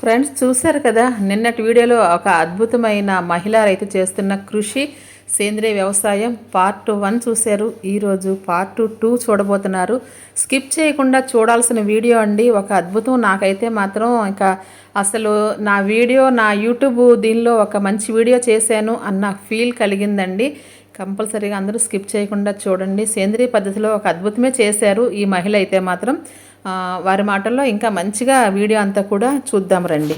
Friends చూశారు కదా నిన్నటి వీడియోలో ఒక అద్భుతమైన మహిళ రైతు చేస్తున్న కృషి సేంద్రియ వ్యవసాయం పార్ట్ వన్ చూశారు. ఈరోజు పార్ట్ టూ చూడబోతున్నారు. స్కిప్ చేయకుండా చూడాల్సిన వీడియో అండి. ఒక అద్భుతం. నాకైతే మాత్రం ఇంకా అసలు నా వీడియో నా యూట్యూబ్ దీనిలో ఒక మంచి వీడియో చేశాను అన్న ఫీల్ కలిగిందండి. కంపల్సరీగా అందరూ స్కిప్ చేయకుండా చూడండి. సేంద్రియ పద్ధతిలో ఒక అద్భుతమే చేశారు ఈ మహిళ అయితే మాత్రం. వారి మాటల్లో ఇంకా మంచిగా వీడియో అంతా కూడా చూద్దాం రండి.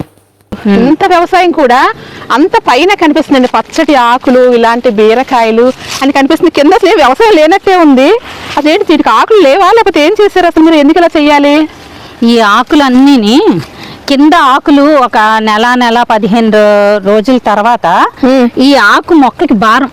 ఇంత వ్యవసాయం కూడా అంత పైన కనిపిస్తుందండి. పచ్చటి ఆకులు ఇలాంటి బీరకాయలు అని కనిపిస్తుంది. కింద అసలు వ్యవసాయం లేనట్టే ఉంది. అదేంటి దీనికి ఆకులు లేవా? లేకపోతే ఏం చేశారు? అసలు మీరు ఎందుకు ఇలా చెయ్యాలి? ఈ ఆకులన్నీని కింద ఆకులు ఒక నెల నెల పదిహేను రోజుల తర్వాత ఈ ఆకు మొక్కకి భారం.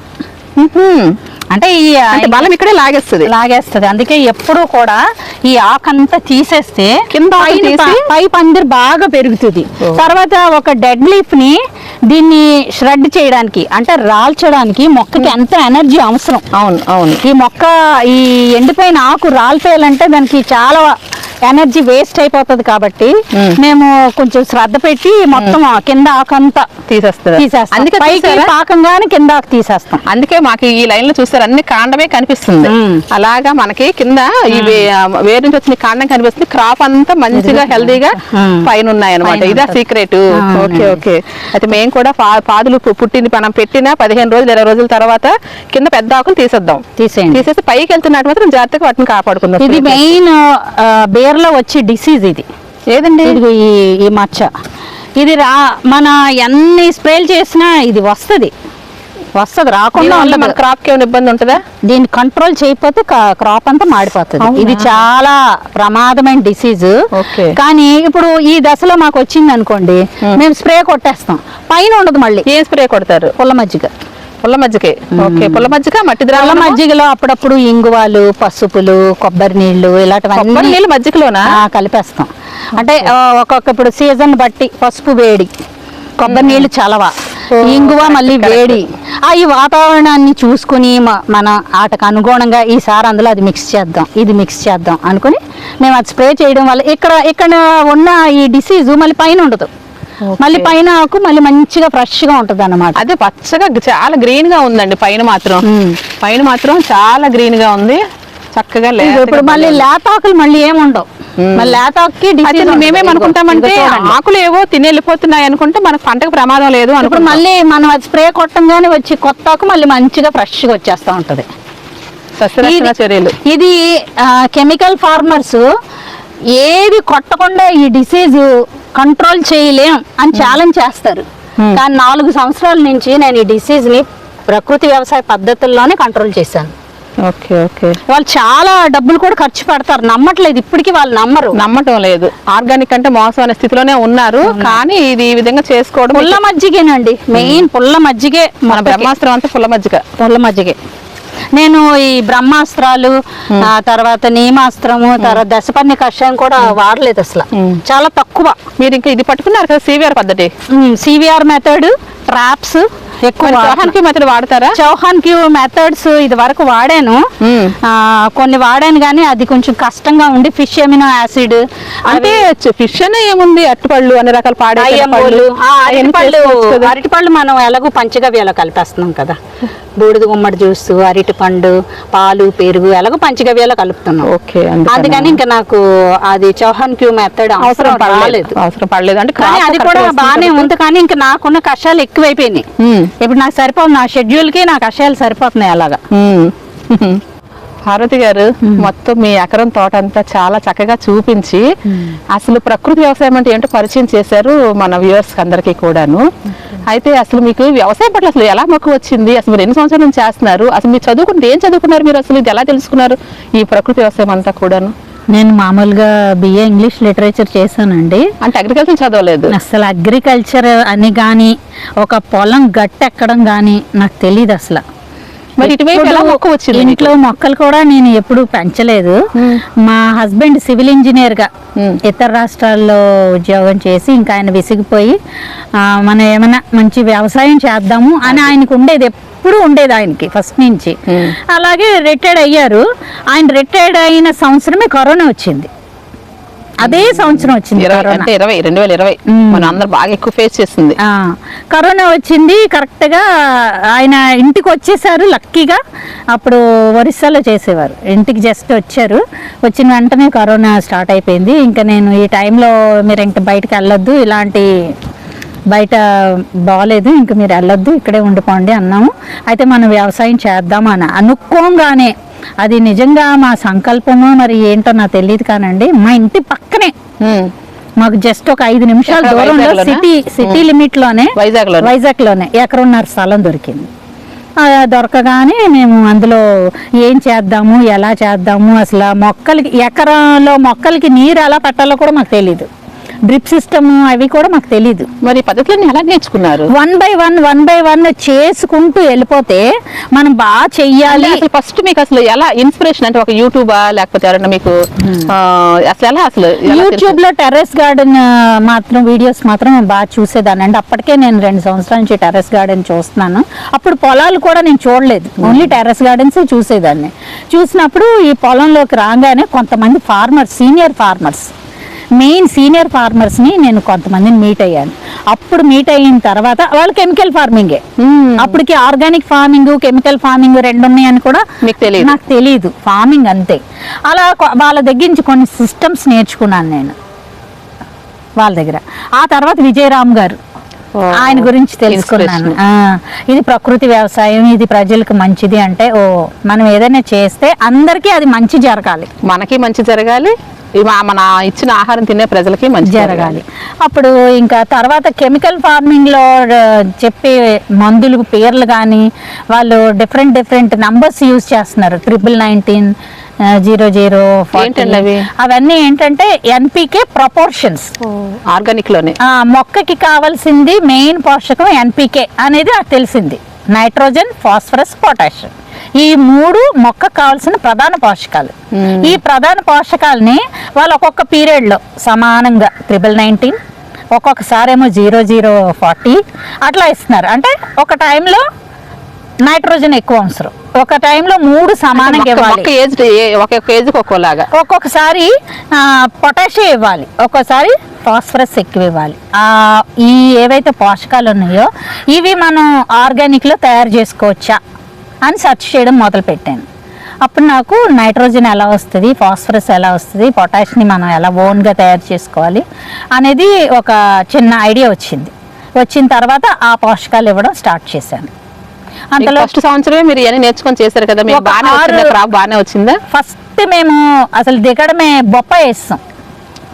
అంటే ఈ అంటే బలం ఇక్కడే లాగేస్తుంది. లాగేస్తుంది. అందుకే ఎప్పుడూ కూడా ఈ ఆకంతా తీసేస్తే కింద? ప- పందిరి బాగా పెరుగుతుంది. తర్వాత ఒక డెడ్ లీఫ్ని దీన్ని ష్రెడ్ చేయడానికి అంటే రాల్చడానికి మొక్కకి ఎంత ఎనర్జీ అవసరం. అవును అవును. ఈ మొక్క ఈ ఎండిపోయిన ఆకు రాలిపోయాలంటే దానికి చాలా ఎనర్జీ వేస్ట్ అయిపోతుంది కాబట్టి మేము. కొంచెం శ్రద్ధ పెట్టి మొత్తం కింద ఆకంతా తీసేస్తుంది. తీసేస్తాం. అందుకే? పాకంగానే కింద ఆకు తీసేస్తాం. అందుకే మాకు ఈ లైన్లో చూసారు అన్ని కాండమే కనిపిస్తుంది. అలాగా మనకి కింద ఈ వే- వేరు నుంచి వచ్చిన కాండం కనిపిస్తుంది. క్రాప్ అంతా మంచిగా హెల్దీగా. పైన ఉన్నాయి అనమాట పైన ఇదా. సీక్రెట్. Okay okay. అయితే మేము కూడా పాదులు పు- పుట్టిన మనం పెట్టిన పదిహేను రోజులు ఇరవై రోజుల తర్వాత కింద పెద్ద ఆకులు తీసేద్దాం. తీసేసి పైకి వెళ్తున్నట్టు మాత్రం జాగ్రత్తగా వాటిని కాపాడుకుందాం. ఇది మెయిన్ బేర్లో వచ్చే డిసీజ్ ఇది. ఏదండి? ఇదిగో ఈ ఈ మచ్చ. ఇది రా మన ఎన్ని స్ప్రేలు చేసినా ఇది వస్తుంది. వస్తుంది రాకుండా మన ఉండదు. క్రాప్కి ఏమైనా ఇబ్బంది ఉంటుందా? దీన్ని కంట్రోల్ చేయకపోతే క్రాప్ అంతా మాడిపోతుంది? ఇది చాలా ప్రమాదమైన డిసీజ్. కానీ ఇప్పుడు ఈ దశలో మాకు వచ్చింది అనుకోండి మేము స్ప్రే కొట్టేస్తాం. పైన ఉండదు మళ్ళీ. ఏం స్ప్రే కొడతారు? పుల్ల మజ్జిగ. పుల్ల మజ్జిగ ఓకే పుల్ల మజ్జిగ మట్టి ద్రావణం మజ్జిగలో అప్పుడప్పుడు ఇంగువాలు పసుపులు కొబ్బరి నీళ్ళు కొబ్బరి ఇలాంటివన్నీ నీళ్ళు మజ్జిగలోనా? ఆ, కలిపేస్తాం. అంటే ఒక్కొక్క ఇప్పుడు సీజన్ బట్టి పసుపు వేడి కొబ్బరి నీళ్ళు చలవ ఇంగువ మళ్ళీ వేడి. ఆ ఈ వాతావరణాన్ని చూసుకుని మన ఆటకు అనుగుణంగా ఈసారి అందులో అది మిక్స్ చేద్దాం ఇది మిక్స్ చేద్దాం అనుకుని మేము అది స్ప్రే చేయడం వల్ల ఇక్కడ ఇక్కడ ఉన్న ఈ డిసీజ్ మళ్ళీ పైన ఉండదు. మళ్ళీ పైన ఆకు మళ్ళీ మంచిగా ఫ్రెష్గా ఉంటది అన్నమాట అదే పచ్చగా చాలా గ్రీన్గా ఉందండి పైన మాత్రం. మ్మ్. పైన మాత్రం చాలా గ్రీన్గా ఉంది. చక్కగా లేతగా ఇప్పుడు మళ్ళీ. లేతాకులు మళ్ళీ ఏముండవు చూడండి. ఆకులు ఏవో తిని వెళ్ళిపోతున్నాయి అనుకుంటే మనకు పంటకు ప్రమాదం లేదు అనుకుంటాం. మళ్ళీ మనం అది స్ప్రే కొట్టంగానే వచ్చి కొత్త ఆకు మళ్ళీ మంచిగా ఫ్రెష్గా వచ్చేస్తా ఉంటది. చర్యలు. ఇది కెమికల్ ఫార్మర్స్ ఏది కొట్టకుండా ఈ డిసీజ్ కంట్రోల్ చేయలేం అని ఛాలెంజ్ చేస్తారు. కానీ నాలుగు సంవత్సరాల నుంచి నేను ఈ డిసీజ్ని ప్రకృతి వ్యవసాయ పద్ధతుల్లోనే కంట్రోల్ చేశాను. Okay okay. వాళ్ళు చాలా డబ్బులు కూడా ఖర్చు పెడతారు. నమ్మట్లేదు. ఇప్పటికీ వాళ్ళు నమ్మరు. నమ్మటం లేదు. ఆర్గానిక్ అంటే మోసం అనే స్థితిలోనే ఉన్నారు. కానీ ఇది ఈ విధంగా చేసుకోవడం పుల్ల మజ్జిగేనండి. మెయిన్ పుల్ల మజ్జిగే మన. బ్రహ్మాస్త్రం అంతా పుల్ల మజ్జిగ. పుల్ల మజ్జిగే. నేను ఈ బ్రహ్మాస్త్రాలు ఆ తర్వాత నియమాస్త్రము తర్వాత దశపర్ణి కషాయం కూడా వాడలేదు అసలు. చాలా తక్కువ. మీరు ఇంకా ఇది పట్టుకున్నారు కదా సివిఆర్ పద్ధతి? సివిఆర్ మెథడ్ ట్రాప్స్ ఎక్కువ వాహనానికి మెథడ్ వాడతారా? చౌహాన్ క్యూ మెథడ్స్ ఇది వరకు వాడాను. కొన్ని వాడాను కానీ అది కొంచెం కష్టంగా ఉండి ఫిష్ ఎమినో యాసిడ్ అంటే ఫిష్ అనే ఏముంది? అట్టుపళ్ళు అన్ని రకాల పాడే అరటిపళ్ళు అరటిపళ్ళు మనం ఎలాగో పంచగవ్యాలో కలిపేస్తున్నాం కదా. బూడిద గుమ్మడి జ్యూస్ అరటిపండు పాలు పెరుగు ఎలాగో పంచగవ్యాలో కలుపుతున్నాం. ఓకే అందుకనా? ఇంకా నాకు అది చౌహాన్ క్యూ మెథడ్ అవసరం పడలేదు. అవసరం పడలేదు. అంటే కానీ అది కూడా బాగానే. ఉంది కానీ ఇంకా నాకున్న కషాయాలు ఎక్కువైపోయినాయి. ఇప్పుడు నాకు సరిపోదు నా షెడ్యూల్కి నా కషాయాలు సరిపోతున్నాయి అలాగా. భారతి గారు మొత్తం మీ ఎకరం తోట అంతా చాలా చక్కగా చూపించి అసలు ప్రకృతి వ్యవసాయం అంటే ఏంటో పరిచయం చేశారు మన వ్యూవర్స్ అందరికీ కూడాను. అయితే అసలు మీకు వ్యవసాయం పట్ల అసలు ఎలా మక్కువ వచ్చింది? అసలు మీరు ఎన్ని సంవత్సరాల నుంచి చేస్తున్నారు? అసలు మీరు చదువుకుంటే ఏం చదువుకున్నారు మీరు? అసలు ఇది ఎలా తెలుసుకున్నారు ఈ ప్రకృతి వ్యవసాయం అంతా కూడాను? నేను మామూలుగా బిఏ ఇంగ్లీష్ లిటరేచర్ చేశానండి. అంటే అగ్రికల్చర్ చదవలేదు. అసలు అగ్రికల్చర్ అని కానీ ఒక పొలం గట్టెక్కడం కానీ నాకు తెలియదు అసలు మరి ఇటువైపు ఎలా వచ్చింది? ఇంట్లో మొక్కలు కూడా నేను ఎప్పుడు పెంచలేదు. మా హస్బెండ్ సివిల్ ఇంజనీర్గా ఇతర రాష్ట్రాల్లో ఉద్యోగం చేసి ఇంకా ఆయన విసిగిపోయి మనం ఏమైనా మంచి వ్యవసాయం చేద్దాము అని ఆయనకు ఉండేది ఎప్పుడు ఉండేది ఆయనకి ఫస్ట్ నుంచి. అలాగే రిటైర్డ్ అయ్యారు. ఆయన రిటైర్డ్ అయిన సంవత్సరమే కరోనా వచ్చింది. అదే సంవత్సరం వచ్చింది అంటే ఇరవై రెండు వేల ఇరవై మనం అందరు బాగా ఎక్కువ ఫేస్ చేస్తుంది కరోనా వచ్చింది కరెక్ట్గా ఆయన ఇంటికి వచ్చేసారు లక్కీగా అప్పుడు ఒరిస్సాలో చేసేవారు. ఇంటికి జస్ట్ వచ్చారు. వచ్చిన వెంటనే కరోనా స్టార్ట్ అయిపోయింది. ఇంకా నేను ఈ టైంలో మీరు ఇంక బయటకు వెళ్ళొద్దు ఇలాంటి బయట బాగాలేదు ఇంక మీరు వెళ్ళొద్దు ఇక్కడే ఉండిపోండి అన్నాము. అయితే మనం వ్యవసాయం చేద్దామని అనుకోగానే అది నిజంగా మా సంకల్పమో మరి ఏంటో నాకు తెలియదు కానండి మా ఇంటి పక్కనే. మాకు జస్ట్ ఒక ఐదు నిమిషాల దూరంలో? సిటీ సిటీ లిమిట్లోనే వైజాగ్ వైజాగ్లోనే ఎకరున్నర స్థలం దొరికింది. దొరకగానే మేము అందులో ఏం చేద్దాము ఎలా చేద్దాము అసలు మొక్కలకి ఎకరంలో మొక్కలకి నీరు ఎలా పెట్టాలో కూడా మాకు తెలియదు డ్రిప్ సిస్టమ్ అవి కూడా మాకు తెలియదు మరి పద్ధతులన్నీ ఎలా నేర్చుకున్నారు? One by one one by one చేసుకుంటూ వెళ్ళిపోతే మనం బాగా చెయ్యాలి. అసలు ఫస్ట్ మీకు అసలు ఎలా ఇన్స్పిరేషన్ అంటే ఒక యూట్యూబా లేకపోతే ఎవరైనా మీకు ఆ, అసలు ఎలా అసలు? యూట్యూబ్లో టెర్రస్ గార్డెన్ మాత్రం వీడియోస్ మాత్రం బాగా చూసేదాన్ని. అంటే అప్పటికే నేను రెండు సంవత్సరాల నుంచి టెర్రస్ గార్డెన్ చూస్తున్నాను. అప్పుడు పొలాలు కూడా నేను చూడలేదు. ఓన్లీ టెర్రస్ గార్డెన్స్ చూసేదాన్ని. చూసినప్పుడు ఈ పొలంలోకి రాగానే కొంతమంది farmers senior farmers main senior ఫార్మర్స్ని నేను కొంతమందిని మీట్ అయ్యాను. అప్పుడు మీట్ అయిన తర్వాత వాళ్ళు కెమికల్ ఫార్మింగే అప్పటికి ఆర్గానిక్ ఫార్మింగ్ కెమికల్ ఫార్మింగ్ రెండు ఉన్నాయని కూడా మీకు తెలియదు. నాకు తెలియదు ఫార్మింగ్ అంతే. అలా వాళ్ళ దగ్గర నుంచి కొన్ని సిస్టమ్స్ నేర్చుకున్నాను నేను. వాళ్ళ దగ్గర. ఆ తర్వాత విజయరామ్ గారు. ఆయన గురించి తెలుసుకున్నాను. ఇది ప్రకృతి వ్యవసాయం ఇది ప్రజలకు మంచిది అంటే ఓ మనం ఏదైనా చేస్తే అందరికీ అది మంచి జరగాలి. మనకి మంచి జరగాలి మన ఇచ్చిన ఆహారం తినే ప్రజలకి మంచి జరగాలి. అప్పుడు ఇంకా తర్వాత కెమికల్ ఫార్మింగ్లో ఆ, చెప్పే మందులు పేర్లు కానీ వాళ్ళు డిఫరెంట్ డిఫరెంట్ నంబర్స్ యూజ్ చేస్తున్నారు. Triple nineteen zero zero? అవన్నీ ఏంటంటే ఎన్పికే ప్రపోర్షన్స్. ఆర్గానిక్లోనే. ఆ మొక్కకి కావాల్సింది మెయిన్ పోషకం ఎన్పికే అనేది తెలిసింది. Nitrogen phosphorus potassium. ఈ మూడు మొక్క కావాల్సిన ప్రధాన పోషకాలు. ఈ ప్రధాన పోషకాలని వాళ్ళు ఒక్కొక్క పీరియడ్లో సమానంగా ట్రిపుల్ నైన్టీన్ ఒక్కొక్కసారి ఏమో జీరో జీరో ఫార్టీ అట్లా ఇస్తున్నారు అంటే ఒక టైంలో నైట్రోజన్ ఎక్కువ అవసరం. ఒక టైంలో మూడు సమానంగా ఇవ్వాలి. ఒక్కొక్క ఒక్కోలాగా ఒక్కొక్కసారి పొటాషియం ఇవ్వాలి. ఒక్కోసారి ఫాస్ఫరస్ ఎక్కువ ఇవ్వాలి. ఆ, ఈ ఏవైతే పోషకాలు ఉన్నాయో ఇవి మనం ఆర్గానిక్లో తయారు చేసుకోవచ్చా? అని సెర్చ్ చేయడం మొదలు పెట్టాను అప్పుడు నాకు నైట్రోజన్ ఎలా వస్తుంది ఫాస్ఫరస్ ఎలా వస్తుంది పొటాషియం మనం ఎలా ఓన్గా తయారు చేసుకోవాలి అనేది ఒక చిన్న ఐడియా వచ్చింది. వచ్చిన తర్వాత ఆ పోషకాలు ఇవ్వడం స్టార్ట్ చేశాను. అంతలో ఫస్ట్ సంవత్సరమే మీరు ఇవన్నీ నేర్చుకొని చేశారు కదా బాగానే వచ్చిందా క్రాప్ బాగానే వచ్చిందా? ఫస్ట్ మేము అసలు దిగడమే బొప్పాయి వేస్తాం.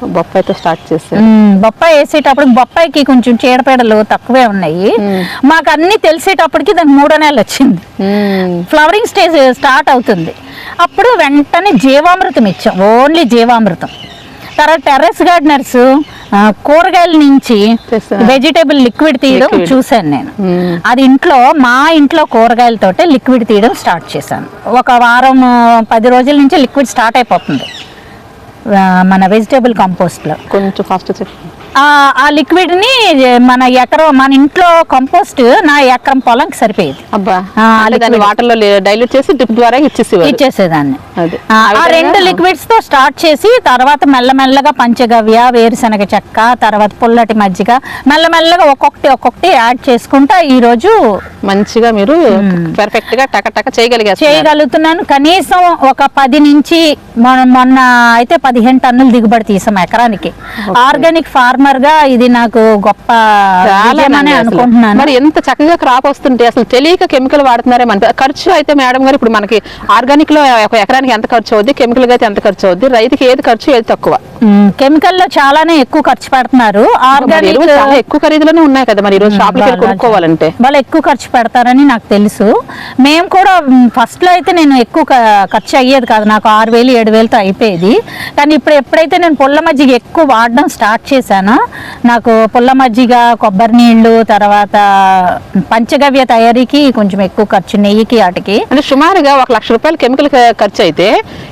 బొప్పాయితో స్టార్ట్ మ్మ్. బొప్పాయి వేసేటప్పుడు బొప్పాయికి కొంచెం చీడపీడలు తక్కువే ఉన్నాయి మాకు అన్ని తెలిసేటప్పటికి దానికి మూడో నెలలు వచ్చింది. ఫ్లవరింగ్ స్టేజ్ స్టార్ట్ అవుతుంది అప్పుడు వెంటనే జీవామృతం ఇచ్చాం ఓన్లీ జీవామృతం తర్వాత టెర్రస్ గార్డెనర్స్ కూరగాయల నుంచి. వెజిటేబుల్ లిక్విడ్ తీయడం. చూశాను నేను. అది ఇంట్లో మా ఇంట్లో కూరగాయలతోటే లిక్విడ్ తీయడం స్టార్ట్ చేశాను ఒక వారం పది రోజుల నుంచి లిక్విడ్ స్టార్ట్ అయిపోతుంది మన వెజిటేబుల్ కంపోస్ట్లో కొంచెం ఫాస్ట్ చెప్పండి ఆ లిక్విడ్ని మన ఎకరం మన ఇంట్లో కంపోస్ట్ నా ఎకరం పొలంకి సరిపోయేది. అబ్బా. వాటర్లో డైల్యూట్ చేసి డ్రిప్ ద్వారా ఇచ్చేసేదాన్ని. ఆ, రెండు లిక్విడ్స్తో స్టార్ట్ చేసి తర్వాత మెల్లమెల్లగా పంచగవ్య వేరుశనగ చెక్క తర్వాత పుల్లటి మజ్జిగ మెల్లమెల్లగా ఒక్కొక్కటి ఒక్కొక్కటి యాడ్ చేసుకుంటా ఈ రోజు మంచిగా మీరు పర్ఫెక్ట్గా టక టక చేయగలిగారు చేయగలుగుతున్నాను. కనీసం ఒక పది నుంచి మొన్న మొన్న అయితే పదిహేను టన్నులు దిగుబడి తీసాం ఎకరానికి. ఆర్గానిక్ ఫార్మర్గా ఇది నాకు గొప్ప అనుకుంటున్నాను. మరి ఎంత చక్కగా క్రాప్ వస్తుంటే అసలు తెలియక కెమికల్ వాడుతున్నారే మన ఖర్చు అయితే మేడం గారు ఇప్పుడు మనకి ఆర్గానిక్లో ఒక ఎకరానికి ఎంత ఖర్చు అవుద్ది కెమికల్గా అయితే ఎంత ఖర్చు అవుద్ది రైతుకి ఏది ఖర్చు ఏది తక్కువ? కెమికల్లో చాలానే ఎక్కువ ఖర్చు పెడుతున్నారు. ఆర్గానిక్ ఎక్కువ ఖరీదులోనే ఉన్నాయి కదా మరి ఈరోజు వెళ్ళి కొనుక్కోవాలంటే. వాళ్ళు ఎక్కువ ఖర్చు పెడతారని నాకు తెలుసు. మేము కూడా ఫస్ట్లో అయితే నేను ఎక్కువ ఖర్చు అయ్యేది కాదు. నాకు ఆరు వేలు ఏడు వేలతో అయిపోయేది. కానీ ఇప్పుడు ఎప్పుడైతే నేను పుల్ల మజ్జిగ ఎక్కువ వాడడం స్టార్ట్ చేశానో నాకు పుల్ల మజ్జిగ కొబ్బరి నీళ్ళు తర్వాత పంచగవ్య తయారీకి కొంచెం ఎక్కువ ఖర్చు నెయ్యికి వాటికి. అంటే సుమారుగా ఒక లక్ష రూపాయలు కెమికల్ ఖర్చు అయితే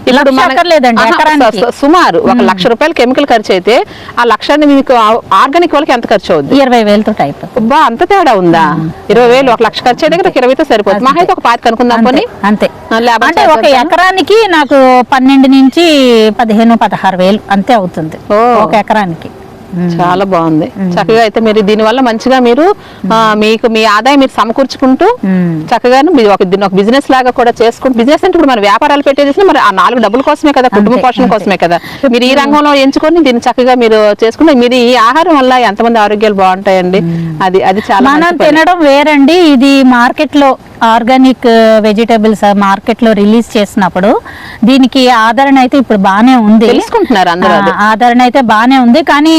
ఇప్పుడు సుమారు ఒక లక్ష రూపాయలు కెమికల్ ఖర్చు అయితే ఆ లక్షాన్ని మీకు ఆర్గానిక్ వాళ్ళకి ఎంత ఖర్చు అవుద్ది ఇరవై వేలతో టైప్. అబ్బా అంత తేడా ఉందా? ఇరవై వేలు ఒక లక్ష ఖర్చు అయితే ఇరవైతో సరిపోతుంది మా అయితే ఒక పాతికి అనుకుందాం అంతే కొని అంటే ఒక? ఎకరానికి నాకు పన్నెండు నుంచి పదిహేను పదహారు వేలు అంతే అవుతుంది. ఒక ఎకరానికి. చాలా బాగుంది. చక్కగా అయితే మీరు దీని వల్ల మంచిగా మీరు మీకు మీ ఆదాయం మీరు సమకూర్చుకుంటూ. చక్కగా మీరు ఒక దీన్ని ఒక బిజినెస్ లాగా కూడా చేసుకుంటూ బిజినెస్ అంటే ఇప్పుడు మన వ్యాపారాలు పెట్టేసి మరి ఆ నాలుగు డబ్బుల కోసమే కదా కుటుంబ పోషణ. కోసమే కదా. మీరు ఈ రంగంలో ఎంచుకొని దీన్ని చక్కగా మీరు చేసుకుంటే మీరు ఈ ఆహారం వల్ల ఎంతమంది ఆరోగ్యాలు బాగుంటాయండి. అది అది చాలా మనం. తినడం వేరండి. ఇది మార్కెట్లో ఆర్గానిక్ వెజిటేబుల్స్ మార్కెట్లో రిలీజ్ చేసినప్పుడు దీనికి ఆదరణ అయితే ఇప్పుడు బానే ఉంది. ఆదరణ అయితే బానే ఉంది. కానీ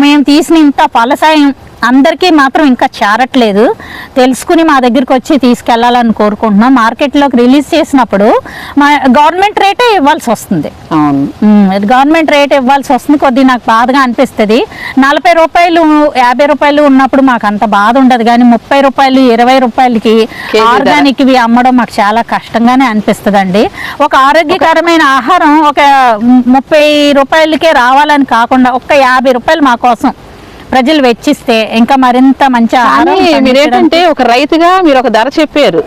మేము తీసిన ఇంత ఫలసాయం అందరికీ మాత్రం ఇంకా చేరట్లేదు. తెలుసుకుని మా దగ్గరికి వచ్చి తీసుకెళ్ళాలని కోరుకుంటున్నాం. మార్కెట్లోకి రిలీజ్ చేసినప్పుడు మా గవర్నమెంట్ రేటే ఇవ్వాల్సి వస్తుంది. అవును. గవర్నమెంట్ రేట్ ఇవ్వాల్సి వస్తుంది. కొద్దిగా నాకు బాధగా అనిపిస్తుంది. నలభై రూపాయలు యాభై రూపాయలు ఉన్నప్పుడు మాకు అంత బాధ ఉండదు. కానీ ముప్పై రూపాయలు ఇరవై రూపాయలకి. ఆర్గానిక్ ఇవి అమ్మడం మాకు చాలా కష్టంగానే అనిపిస్తుంది ఒక ఆరోగ్యకరమైన ఆహారం ఒక ముప్పై రూపాయలకే రావాలని కాకుండా ఒక్క యాభై రూపాయలు మా కోసం ప్రజలు వెచ్చిస్తే ఇంకా మరింత మంచి మీరేంటంటే ఒక రైతుగా మీరు ఒక ధర చెప్పారు.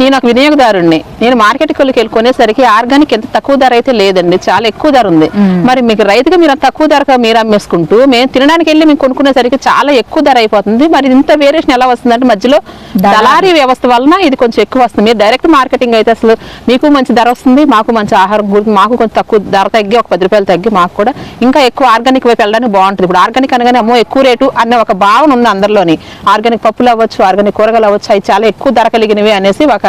నేను ఒక వినియోగదారుణ్ణి. నేను మార్కెట్కి వెళ్ళి కొనేసరికి ఆర్గానిక్ ఎంత తక్కువ ధర అయితే లేదండి చాలా ఎక్కువ ధర ఉంది. మరి మీకు రైతుగా మీరు తక్కువ ధరకు మీరు అమ్మేసుకుంటూ మేము తినడానికి వెళ్ళి మేము కొనుక్కునేసరికి చాలా ఎక్కువ ధర అయిపోతుంది. మరి ఇంత వేరియేషన్ ఎలా వస్తుందంటే మధ్యలో దళారీ. వ్యవస్థ వలన ఇది కొంచెం ఎక్కువ వస్తుంది. మీరు డైరెక్ట్ మార్కెటింగ్ అయితే అసలు మీకు మంచి ధర వస్తుంది మాకు మంచి ఆహారం గురించి మాకు కొంచెం తక్కువ ధర తగ్గి ఒక పది రూపాయలు తగ్గి మాకు కూడా ఇంకా ఎక్కువ ఆర్గానిక్ వైపు వెళ్ళడానికి బాగుంటుంది. ఇప్పుడు ఆర్గానిక్ అనగానే అమ్మో ఎక్కువ రేటు అనే ఒక భావన ఉంది అందరిలోని ఆర్గానిక్ పప్పులు అవ్వచ్చు ఆర్గానిక్ కూరగాయలు అవ్వచ్చు అవి చాలా ఎక్కువ ధర కలిగినవి అనేసి ఒక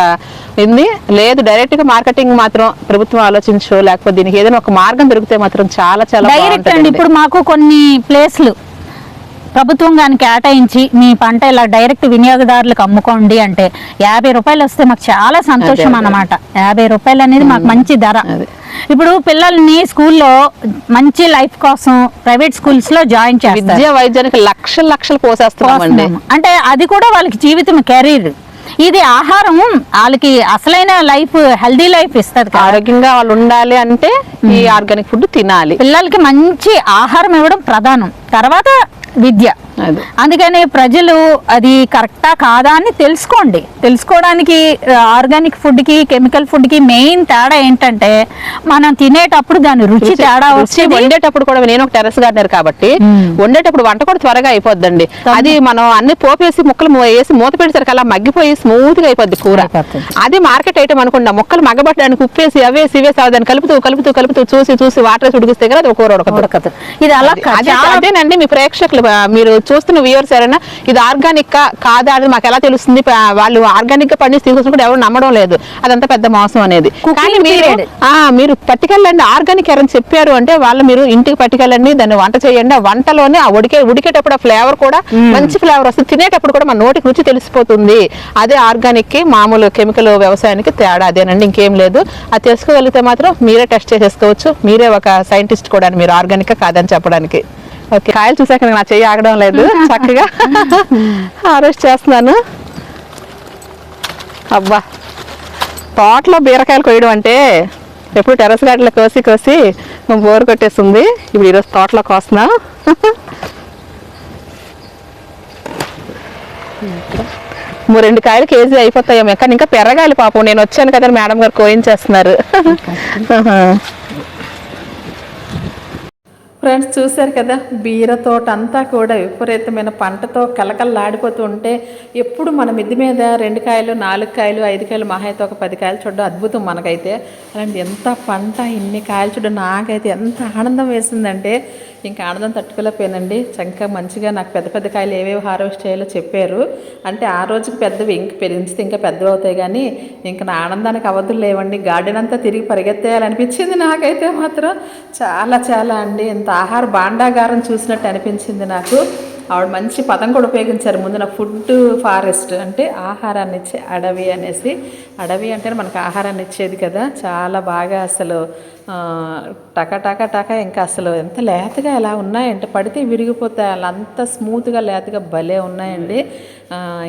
ఉంది లేదు డైరెక్ట్గా మార్కెటింగ్ మాత్రం ప్రభుత్వం ఆలోచించో లేకపోతే దీనికి ఏదైనా ఒక మార్గం దొరికితే మాత్రం చాలా చాలా డైరెక్ట్ అండి. ఇప్పుడు మాకు కొన్ని ప్లేస్లు ప్రభుత్వం కానీ కేటాయించి మీ పంట ఇలా డైరెక్ట్ వినియోగదారులకు అమ్ముకోండి అంటే యాభై రూపాయలు వస్తే మాకు చాలా సంతోషం. అన్నమాట యాభై రూపాయలు అనేది మాకు మంచి ధర. ఇప్పుడు పిల్లల్ని స్కూల్లో మంచి లైఫ్ కోసం ప్రైవేట్ స్కూల్స్లో జాయిన్ చేస్తారు. విద్యా వైద్యానికి లక్షలు లక్షలు పోసేస్తున్నామండి. అంటే అది కూడా వాళ్ళకి జీవితం కెరీర్. ఇది ఆహారం వాళ్ళకి అసలైన లైఫ్ హెల్దీ లైఫ్ ఇస్తుంది ఆరోగ్యంగా వాళ్ళు ఉండాలి అంటే ఈ ఆర్గానిక్ ఫుడ్ తినాలి. పిల్లలకి మంచి ఆహారం ఇవ్వడం ప్రధానం. తర్వాత విద్య. అందుకని ప్రజలు అది కరెక్టా కాదా అని తెలుసుకోండి. తెలుసుకోవడానికి ఆర్గానిక్ ఫుడ్కి కెమికల్ ఫుడ్కి మెయిన్ తేడా ఏంటంటే మనం తినేటప్పుడు దాని రుచి తేడా వస్తుంది వండేటప్పుడు కూడా నేను ఒక టెరస్ గార్డెనర్ కాబట్టి వండేటప్పుడు వంట కూడా త్వరగా అయిపోద్దండి. అది మనం అన్ని పోపేసి ముక్కలు వేసి మూత పెట్టేసరికి అలా మగ్గిపోయి స్మూత్గా అయిపోద్ది కూర. అది మార్కెట్ ఐటమ్ అనుకున్నా ముక్కలు మగ్గబట్టడానికి ఉప్పేసి అవేసి ఇవేసి అవి దాన్ని కలుపుతూ కలుపుతూ కలుపుతూ చూసి చూసి వాటర్ వేసి ఉడికిస్తే కదా కూర ఉడకదు. ఇది అలా కా- అదేనండి మీ ప్రేక్షకులు మీరు చూస్తున్న వ్యూవర్స్ ఎవరైనా ఇది ఆర్గానిక్ కాదా అనేది మాకు ఎలా తెలుస్తుంది? వాళ్ళు ఆర్గానిక్గా పండించి తీసుకొచ్చుకుంటే ఎవరు నమ్మడం లేదు. అదంతా పెద్ద మోసం అనేది. కానీ మీరు మీరు పట్టుకెళ్ళండి. ఆర్గానిక్ ఎవరైనా చెప్పారు అంటే వాళ్ళు మీరు ఇంటికి పట్టుకెళ్ళండి దాన్ని వంట చేయండి. ఆ వంటలోనే ఆ ఉడికే ఉడికేటప్పుడు ఆ ఫ్లేవర్ కూడా మంచి ఫ్లేవర్ వస్తుంది. తినేటప్పుడు కూడా మన నోటికి రుచి తెలిసిపోతుంది. అదే ఆర్గానిక్కి మామూలు కెమికల్ వ్యవసాయానికి తేడా అదేనండి. ఇంకేం లేదు. అది తెలుసుకోగలిగితే మాత్రం మీరే టెస్ట్ చేసేసుకోవచ్చు. మీరే ఒక సైంటిస్ట్ కూడా మీరు ఆర్గానిక్ కాదని చెప్పడానికి. ఓకే కాయలు చూసాక నా చెయ్యి ఆగడం లేదు చక్కగా హార్వెస్ట్ చేస్తున్నాను. అబ్బా తోటలో బీరకాయలు కొయ్యడం అంటే ఎప్పుడు టెరస్ గార్డెన్లో కోసి కోసి బోరు కొట్టేస్తుంది. ఇప్పుడు ఈరోజు తోటలో కోస్తున్నా. మూ రెండు కాయలు కేజీ అయిపోతాయేమో కానీ ఇంకా పెరగాలి పాపం. నేను వచ్చాను కదా మేడం గారు కోయించేస్తున్నారు. ఫ్రెండ్స్ చూశారు కదా బీర తోట అంతా కూడా విపరీతమైన పంటతో కలకలలాడిపోతూ ఉంటే ఎప్పుడు మన మిద్ది మీద రెండు కాయలు నాలుగు కాయలు ఐదు కాయలు మహా అయితే ఒక పది కాయలు చూడడం అద్భుతం మనకైతే. అలాంటి ఎంత పంట ఇన్ని కాయలు చూడడం నాకైతే ఎంత ఆనందం వేసిందంటే ఇంకా ఆనందం తట్టుకోలేకపోయానండి. చక్కగా మంచిగా నాకు పెద్ద పెద్ద కాయలు ఏవేవి హార్వెస్ట్ చేయాలో చెప్పారు. అంటే ఆ రోజుకి పెద్దవి ఇంక పెరిగితే ఇంకా పెద్దవి అవుతాయి కానీ ఇంకా నా ఆనందానికి అవధులు లేవండి. గార్డెన్ అంతా తిరిగి పరిగెత్తేయాలనిపించింది నాకైతే మాత్రం. చాలా చాలా అండి. ఇంత ఆహార భాండాగారం చూసినట్టు అనిపించింది నాకు. ఆవిడ మంచి పదం కూడా ఉపయోగించారు. ముందు నా ఫుడ్ ఫారెస్ట్ అంటే ఆహారాన్ని ఇచ్చే అడవి అనేసి. అడవి అంటే మనకు ఆహారాన్ని ఇచ్చేది కదా. చాలా బాగా అసలు టక టక టక ఇంకా అసలు ఎంత లేతగా ఎలా ఉన్నాయంటే పడితే విరిగిపోతాయి. అలా అంత స్మూత్గా లేతగా భలే ఉన్నాయండి.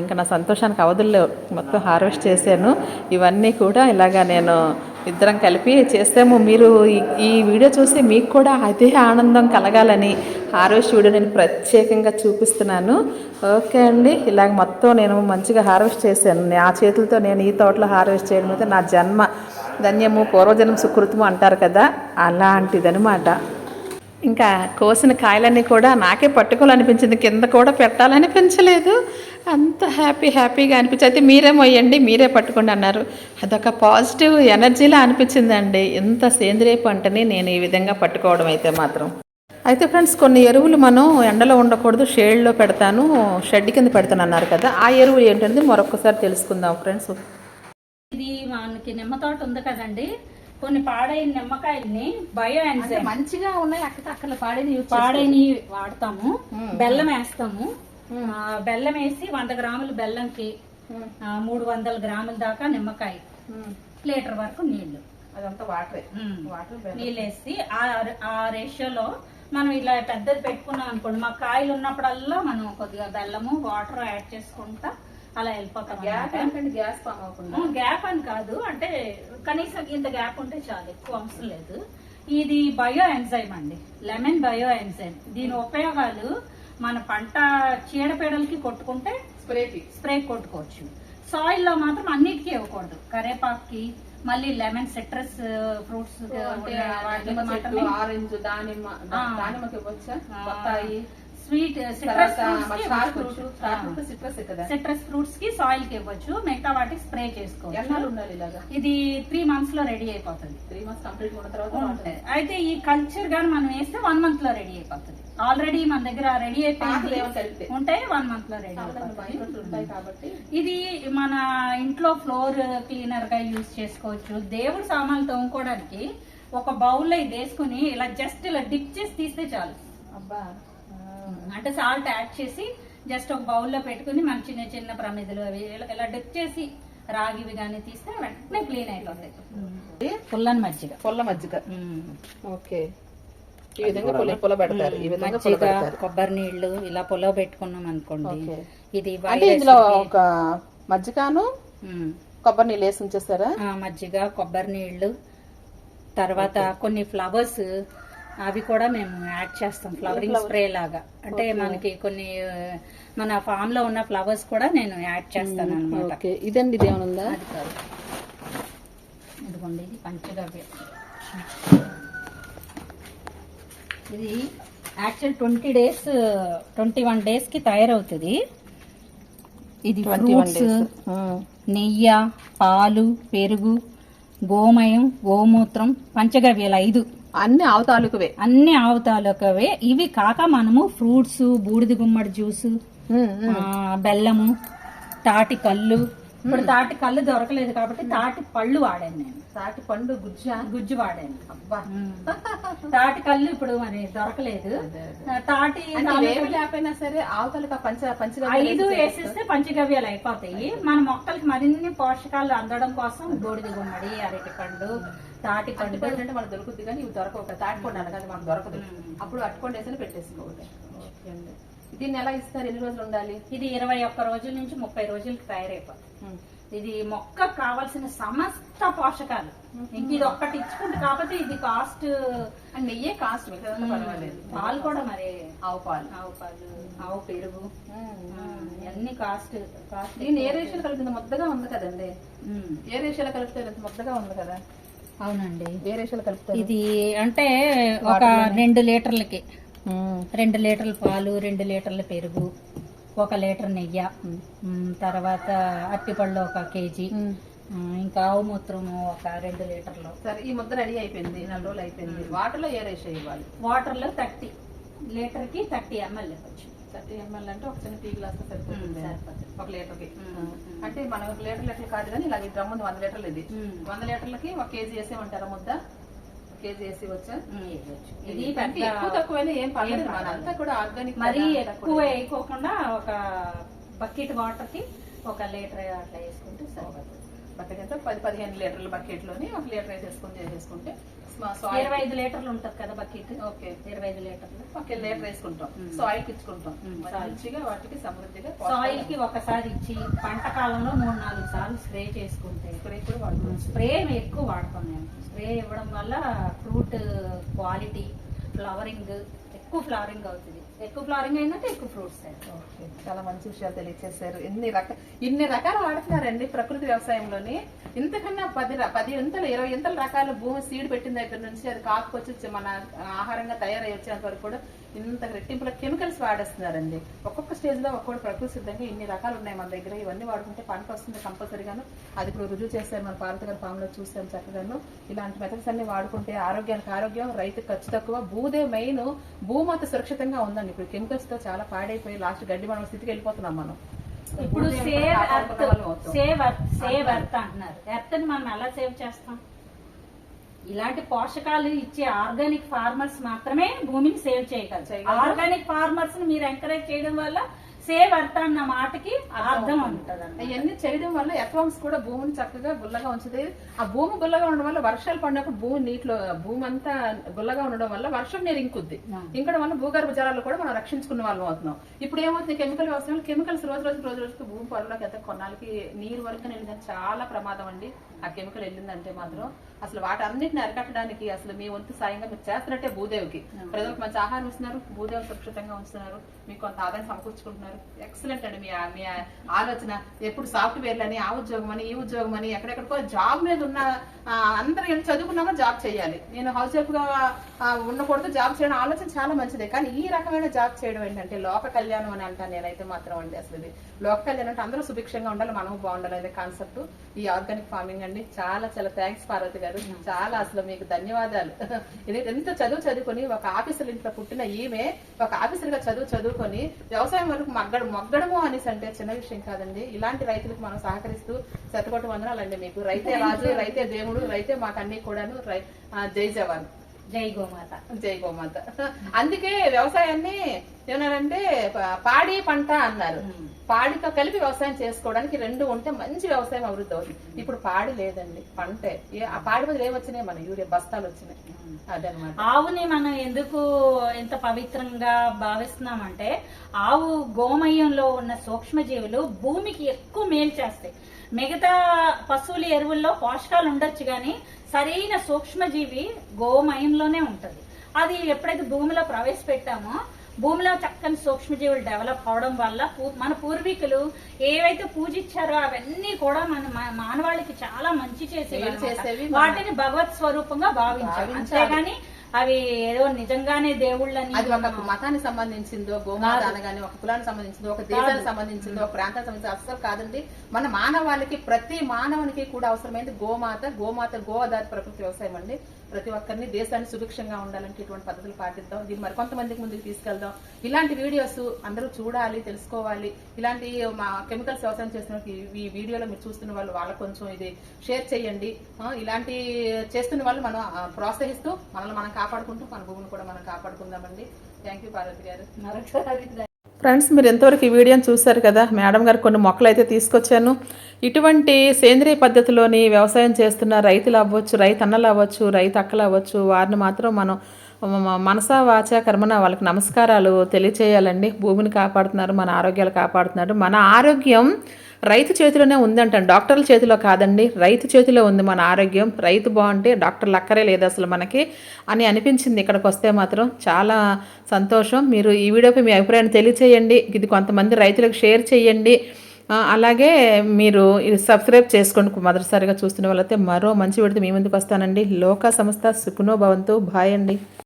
ఇంకా నా సంతోషానికి అవధుల్లో మొత్తం హార్వెస్ట్ చేశాను. ఇవన్నీ కూడా ఇలాగా నేను ఇద్దరం కలిపి చేస్తాము. మీరు ఈ ఈ వీడియో చూసి మీకు కూడా అదే ఆనందం కలగాలని హార్వెస్ట్ వీడియో నేను ప్రత్యేకంగా చూపిస్తున్నాను. ఓకే అండి. ఇలాగ మొత్తం నేను మంచిగా హార్వెస్ట్ చేశాను. నా చేతులతో నేను ఈ తోటలో హార్వెస్ట్ చేయడం అయితే నా జన్మ. ధన్యము పూర్వజన్మ సుకృతము అంటారు కదా అలాంటిదనమాట ఇంకా కోసిన కాయలన్నీ కూడా నాకే పట్టుకోవాలనిపించింది కింద కూడా పెట్టాలనిపించలేదు. అంత హ్యాపీ హ్యాపీగా అనిపించి అయితే మీరే మొయ్యండి మీరే పట్టుకోండి అన్నారు. అదొక పాజిటివ్ ఎనర్జీలా అనిపించిందండి. ఇంత సేంద్రియ పంటని నేను ఈ విధంగా పట్టుకోవడం అయితే మాత్రం. అయితే ఫ్రెండ్స్ కొన్ని ఎరువులు మనం ఎండలో ఉండకూడదు షేడ్లో పెడతాను షెడ్ కింద పెడతాను అన్నారు కదా ఆ ఎరువులు ఏంటనేది మరొకసారి తెలుసుకుందాం ఫ్రెండ్స్. ఇది మనకి నిమ్మ తోట ఉంది కదండి. కొన్ని పాడైన నిమ్మకాయల్ని బయో ఎంజైమ్ మంచిగా ఉన్నాయి అక్కడ అక్కడ పాడేది పాడైన వాడతాము. బెల్లం వేస్తాము. ఆ, బెల్లం వేసి వంద గ్రాముల బెల్లంకి మూడు వందల గ్రాముల దాకా నిమ్మకాయ. లీటర్ వరకు నీళ్ళు అదంతా వాటరే. వాటర్ నీళ్ళు వేసి ఆ- ఆ రేషియోలో మనం ఇలా పెద్దది పెట్టుకున్నాం అనుకోండి మా కాయలు ఉన్నప్పుడల్లా మనం కొద్దిగా బెల్లము వాటర్ యాడ్ చేసుకుంటా అలా వెళ్ళిపోతాం గ్యాప్. ఏంటంటే గ్యాస్ ఫామ్ అవ్వకుండా. గ్యాప్ అని కాదు అంటే కనీసం ఇంత గ్యాప్ ఉంటే చాలు ఎక్కువ అవసరం లేదు. ఇది బయో ఎంజైమ్ అండి లెమన్ బయో ఎంజైమ్ దీని ఉపయోగాలు మన పంట చీడపీడలకి కొట్టుకుంటే స్ప్రేకి స్ప్రే కొట్టుకోవచ్చు. సాయిల్లో మాత్రం అన్నిటికీ ఇవ్వకూడదు. కరేపాకి మళ్ళీ లెమన్ సిట్రస్ ఫ్రూట్స్ ఆరెంజ్ దానిమ్మ దానిమ్మకి ఇవ్వచ్చా? బత్తాయి. స్వీట్ సిట్రస్ సిట్రస్ ఫ్రూట్స్కి సాయిల్కి ఇవ్వచ్చు. మిగతా వాటికి స్ప్రే చేసుకోవచ్చు. ఇది త్రీ మంత్స్లో రెడీ అయిపోతుంది. త్రీ మంత్స్ కంప్లీట్ తర్వాత ఉంటాయి. అయితే ఈ కల్చర్ గాని మనం వేస్తే వన్ మంత్లో రెడీ అయిపోతుంది. ఆల్రెడీ మన దగ్గర రెడీ అయిపోయింది. ఏమో కలిపితే ఉంటే వన్ మంత్లో రెడీ ఉంటాయి కాబట్టి. ఇది మన ఇంట్లో ఫ్లోర్ క్లీనర్గా యూజ్ చేసుకోవచ్చు. దేవుడి సామాన్లు తోముకోవడానికి ఒక బౌల్లో ఇది వేసుకుని ఇలా జస్ట్ ఇలా డిప్ చేసి తీస్తే చాలు. అబ్బా. అంటే సాల్ట్ యాడ్ చేసి జస్ట్ ఒక బౌల్లో పెట్టుకుని మన చిన్న చిన్న ప్రమిదలు అవి ఇలా- డిప్ చేసి రాగివి కానీ తీస్తే వెంటనే క్లీన్ అయిపోతాయి. పుల్లని మజ్జిగ. పొల్ల మజ్జిగ. ఓకే. ఈ విధంగా పొల పొల పెడతారు. ఈ విధంగా పొల మజ్జిగ పెడతారు. కొబ్బరి నీళ్ళు ఇలా పొలవ పెట్టుకున్నాం అనుకోండి. ఇది అంటే ఇందులో ఒక మజ్జిగాను. కొబ్బరి నీళ్ళు వేసి ఉంచేస్తారా? ఆ, మజ్జిగ కొబ్బరి నీళ్ళు తర్వాత కొన్ని ఫ్లవర్స్ అవి కూడా మేము యాడ్ చేస్తాం ఫ్లవరింగ్ స్ప్రే లాగా. అంటే మనకి కొన్ని మన ఫామ్లో ఉన్న ఫ్లవర్స్ కూడా నేను యాడ్ చేస్తాను అనమాట ఇదండి ఇది ఏమైనా ఉందా? అది కాదు. ఇదిగోండి ఇది పంచగవ్య. ఇది actual twenty days twenty one డేస్కి తయారవుతుంది. ఇది ఫ్రూట్స్ నెయ్యి పాలు పెరుగు గోమయం గోమూత్రం పంచగవ్యాలు ఐదు. అన్ని ఆవు తాలూకువే అన్ని ఆవు తాలూకవే ఇవి కాక మనము ఫ్రూట్స్ బూడిద గుమ్మడి జ్యూసు బెల్లము తాటి కళ్ళు ఇప్పుడు తాటి కళ్ళు దొరకలేదు కాబట్టి తాటి పళ్ళు వాడాను నేను. తాటి పండు గుజ్జా? గుజ్జు వాడాను. అబ్బా. తాటి కళ్ళు ఇప్పుడు మరి దొరకలేదు. తాటి ఏమి లేకపోయినా సరే ఆవు తాలూకా పంచ పంచగా ఐదు వేసేస్తే పంచగవ్యాలు అయిపోతాయి. మన మొక్కలకి మరిన్ని పోషకాలు అందడం కోసం బూడిద గుమ్మడి అరటి పండు తాటి పండు. అంటే మనకు దొరుకుద్ది కానీ ఇవి దొరకవు కదా. తాటిపండు అనగా మనకు దొరకదు. అప్పుడు అట్టుపండు వేసి పెట్టేసుకోవాలి దీన్ని ఎలా ఇస్తారు? ఎన్ని రోజులు ఉండాలి? ఇది ఇరవై ఒక్క రోజుల నుంచి ముప్పై రోజులకి తయారైపోతుంది. ఇది మొక్క కావాల్సిన సమస్త పోషకాలు. ఇంక ఇది ఒక్కటి ఇచ్చుకుంటే కాకపోతే ఇది కాస్ట్ అండ్ నెయ్యే కాస్ట్ పర్వాలేదు. పాలు కూడా మరి ఆవు పాలు. ఆవు పాలు. ఆవు పెరుగు. అన్ని కాస్ట్ కాస్ట్ దీన్ని ఏ రేషియోలో కలుపుతుంది ముద్దగా ఉంది కదండి. ఏ రేషియోలో కలుపుతారు? ఇంత ముద్దగా ఉంది కదా. అవునండి. ఏ రేషియోలో కలుపుతారు? ఇది అంటే ఒక రెండు లీటర్లకి. రెండు లీటర్ల పాలు రెండు లీటర్ల పెరుగు. ఒక లీటర్ నెయ్యి తర్వాత అరటిపళ్ళు ఒక కేజీ ఇంకా ఆవు మూత్రము ఒక రెండు లీటర్లు. సరే ఈ ముద్ద రెడీ అయిపోయింది నెల రోజులు అయిపోయింది. వాటర్లో ఏ రేషియో ఇవ్వాలి? వాటర్లో థర్టీ లీటర్కి థర్టీ ఎంఎల్ ఇవ్వచ్చు. థర్టీ ఎంఎల్ అంటే ఒక చిన్న టీ గ్లాస్ సరిపోతుంది. ఒక లీటర్కి ఉమ్, అంటే మనం ఒక లీటర్ లీటర్ కాదు కానీ ఇలా ఈ డ్రమ్ ఉంది వంద లీటర్లు ఇది. వంద లీటర్లకి ఒక కేజీ వేసేమంటారా ముద్ద? కేజీ వేసి వచ్చా. ఇది ఎక్కువ తక్కువైనా ఏం పర్లేదు ఏం పర్లేదు. అంతా కూడా ఆర్గానిక్ మరీ ఎక్కువ వేయకోకుండా ఒక బకెట్ వాటర్కి ఒక లీటర్ అట్లా వేసుకుంటే సరిపోతుంది బకెట్ అయితే పది పదిహేను లీటర్ల బకెట్లోని ఒక లీటర్ వేసేసుకుని చేసేసుకుంటే ఇరవై ఐదు లీటర్లు ఉంటది కదా బకెట్? ఓకే. ఇరవై ఐదు లీటర్లు. ఒక లీటర్ వేసుకుంటాం. సాయిల్ ఇచ్చుకుంటాం. మంచిగా వాటికి సమృద్ధిగా సాయిల్కి ఒకసారి ఇచ్చి పంట కాలంలో మూడు నాలుగు సార్లు స్ప్రే చేసుకుంటే స్ప్రే కూడా వాడుకోవచ్చు. స్ప్రే ఎక్కువ వాడతాం మేము. స్ప్రే ఇవ్వడం వల్ల ఫ్రూట్ క్వాలిటీ ఫ్లవరింగ్ ఎక్కువ ఫ్లవరింగ్ అవుతుంది. ఎక్కువ ఫ్లవరింగ్ అయినట్టు ఎక్కువ ఫ్రూట్స్ ఓకే చాలా మంచి విషయాలు తెలియజేశారు ఎన్ని రకాలు ఇన్ని రకాలు వాడుతున్నారండి ప్రకృతి వ్యవసాయంలోని. ఇంతకన్నా పది పది ఇంతలు ఇరవై ఇంతల రకాల భూమి సీడ్ పెట్టిన దగ్గర నుంచి అది కాపుకొచ్చి మన ఆహారంగా తయారై వచ్చేంత వరకు కూడా ఇంత రెట్టింపుల కెమికల్స్ వాడేస్తున్నారండి. ఒక్కొక్క స్టేజ్లో ఒక్కొక్క ప్రకృతి సిద్ధంగా ఇన్ని రకాలు ఉన్నాయి మన దగ్గర. ఇవన్నీ వాడుకుంటే పంట వస్తుంది కంపల్సరీగాను. అది ఇప్పుడు రుజువు చేశారు మన పార్వత గారి ఫామ్లో చూసాం చక్కగాను. ఇలాంటి మెథడ్స్ అన్ని వాడుకుంటే ఆరోగ్యానికి ఆరోగ్యం రైతు ఖర్చు తక్కువ. భూదే మెయిన్ భూమాత సురక్షితంగా ఉందండి. ఇప్పుడు కెమికల్స్తో చాలా పాడైపోయి లాస్ట్ గడ్డి మనం స్థితికి వెళ్ళిపోతున్నాం మనం. ఇప్పుడు save earth. Save earth save earth అంటున్నారు. ఎర్త్ని మనం ఎలా సేవ్ చేస్తాం? ఇలాంటి పోషకాలు ఇచ్చే ఆర్గానిక్ ఫార్మర్స్ మాత్రమే భూమిని సేవ్ చేయగలరు. ఆర్గానిక్ ఫార్మర్స్ని మీరు ఎంకరేజ్ చేయడం వల్ల సేవ్ ఎర్త్ అన్న మాటకి అర్థం ఉంటుంది అవన్నీ చేయడం వల్ల ఎర్త్వామ్స్ కూడా భూమిని చక్కగా గుల్లగా ఉంచుతాయి. ఆ భూమి గుల్లగా ఉండడం వల్ల వర్షాలు పడినప్పుడు భూమి నీటిలో భూమి అంతా గుల్లగా ఉండడం వల్ల వర్షం నీరు ఇంకుద్ది. ఇంకడం వల్ల భూగర్భ జలాలు కూడా మనం రక్షించుకున్న వాళ్ళం అవుతున్నాం. ఇప్పుడు ఏమవుతుంది కెమికల్ వ్యవసాయం కెమికల్స్ రోజు రోజు రోజు రోజుకి భూమి పొరలోకి ఎంత కొన్నాళ్ళకి నీరు వరకు వెళ్ళిందని చాలా ప్రమాదం అండి. ఆ కెమికల్ వెళ్ళిందంటే మాత్రం అసలు వాటన్నిటిని అరికట్టడానికి అసలు మీ వంతు సాయంగా మీరు చేస్తున్నట్టే భూదేవికి. ప్రజలకు మంచి ఆహారం ఇస్తున్నారు భూదేవి సురక్షితంగా ఉంచుతున్నారు మీకు కొంత ఆదాయం సమకూర్చుకుంటున్నారు. ఎక్సలెంట్ అండి మీ మీ ఆలోచన. ఎప్పుడు సాఫ్ట్వేర్ అని ఆ ఉద్యోగం అని ఈ ఉద్యోగం అని ఎక్కడెక్కడికో జాబ్ మీద ఉన్న ఆ, అందరూ ఎంత చదువుకున్నామో జాబ్ చేయాలి. నేను హౌస్ వైఫ్గా ఆ, ఉండకూడదు జాబ్ చేయడం ఆలోచన చాలా మంచిదే. కానీ ఈ రకమైన జాబ్ చేయడం ఏంటంటే లోక కళ్యాణం అని అంటాను నేనైతే మాత్రం అండి అసలు ఇది. లోక కళ్యాణం అంటే అందరూ సుభిక్షంగా ఉండాలి మనము బాగుండాలి అనే కాన్సెప్ట్ ఈ ఆర్గానిక్ ఫార్మింగ్ అండి. చాలా చాలా థ్యాంక్స్ పార్వతి గారు. చాలా అసలు మీకు ధన్యవాదాలు. ఇది ఎంత చదువు చదువుకొని ఒక ఆఫీసర్ ఇంట్లో పుట్టిన ఈమె ఒక ఆఫీసర్గా చదువు చదువుకొని వ్యవసాయం వరకు మగ్గడం మొగ్గడము అనేసి అంటే చిన్న విషయం కాదండి. ఇలాంటి రైతులకు మనం సహకరిస్తూ శతకోటి వందనాలండి మీకు. రైతే రాజు రైతే దేవుడు రైతే మాకు అన్ని కూడాను జై జవాన్. జై గోమాత. జై గోమాత. అందుకే వ్యవసాయాన్ని ఏమన్నారంటే పాడి పంట అన్నారు. పాడితో కలిపి వ్యవసాయం చేసుకోవడానికి రెండు ఉంటే మంచి వ్యవసాయం అభివృద్ధి అవుతుంది. ఇప్పుడు పాడి లేదండి పంటే. ఆ పాడి బదులు ఏమొచ్చినాయి? మన యూరియా బస్తాలు వచ్చినాయి. అదనమాట ఆవుని మనం ఎందుకు ఇంత పవిత్రంగా భావిస్తున్నామంటే ఆవు గోమయంలో ఉన్న సూక్ష్మజీవులు భూమికి ఎక్కువ మేలు చేస్తాయి. మిగతా పశువుల ఎరువుల్లో పోషకాలు ఉండొచ్చు కానీ సరైన సూక్ష్మజీవి గోమయంలోనే ఉంటది. అది ఎప్పుడైతే భూమిలో ప్రవేశపెట్టామో భూమిలో చక్కని సూక్ష్మజీవులు డెవలప్ అవడం వల్ల మన పూర్వీకులు ఏవైతే పూజించారో అవన్నీ కూడా మన మానవాళికి చాలా మంచి చేసేవి వాటిని భగవత్ స్వరూపంగా భావించాలి. అంతేగాని అవి ఏదో నిజంగానే దేవుళ్ళని అది ఒక మతానికి సంబంధించిందో గోమాత అనగాని ఒక కులానికి సంబంధించిందో ఒక దేశానికి సంబంధించిందో ఒక ప్రాంతానికి సంబంధించింది అస్సలు కాదండి. మన మానవాళికి ప్రతి మానవునికి కూడా అవసరమైంది గోమాత గోమాత గో ఆధారిత ప్రకృతి వ్యవసాయం అండి. ప్రతి ఒక్కరిని దేశాన్ని సుభిక్షంగా ఉండాలంటే ఇటువంటి పద్ధతులు పాటిద్దాం. దీన్ని మరి కొంతమందికి ముందుకు తీసుకెళ్దాం. ఇలాంటి వీడియోస్ అందరూ చూడాలి తెలుసుకోవాలి. ఇలాంటి మా కెమికల్స్ వ్యవసాయం చేస్తున్న ఈ- వీడియోలో మీరు చూస్తున్న వాళ్ళు వాళ్ళకు కొంచెం ఇది షేర్ చేయండి. ఇలాంటి చేస్తున్న వాళ్ళు మనం ప్రోత్సహిస్తూ మనల్ని మనం కాపాడుకుంటూ మన భూమిని కూడా మనం కాపాడుకుందామండి. థ్యాంక్ యూ పార్వతి గారు. మరొకసారి ఫ్రెండ్స్ మీరు ఎంతవరకు ఈ వీడియోని చూశారు కదా మేడం గారు కొన్ని మొక్కలు అయితే తీసుకొచ్చాను. ఇటువంటి సేంద్రియ పద్ధతిలోని వ్యవసాయం చేస్తున్న రైతులు అవ్వచ్చు రైతు అన్నలు అవ్వచ్చు రైతు అక్కలు అవ్వచ్చు వారిని మాత్రం మనం మనసా వాచ కర్మన వాళ్ళకి నమస్కారాలు తెలియచేయాలండి. భూమిని కాపాడుతున్నారు మన ఆరోగ్యాలు కాపాడుతున్నారు. మన ఆరోగ్యం రైతు చేతిలోనే ఉందంటాం. డాక్టర్ల చేతిలో కాదండి. రైతు చేతిలో ఉంది మన ఆరోగ్యం. రైతు బాగుంటే డాక్టర్లు అక్కరే లేదు అసలు మనకి అని అనిపించింది ఇక్కడికి వస్తే మాత్రం. చాలా సంతోషం. మీరు ఈ వీడియోపై మీ అభిప్రాయాన్ని తెలియచేయండి. ఇది కొంతమంది రైతులకు షేర్ చేయండి. అలాగే మీరు ఇది సబ్స్క్రైబ్ చేసుకోండి. మొదటిసారిగా చూస్తున్న వాళ్ళైతే మరో మంచి విడితే మీ ముందుకు వస్తానండి. లోక సంస్థ సుఖనో భవంతు. బాయ్ అండి.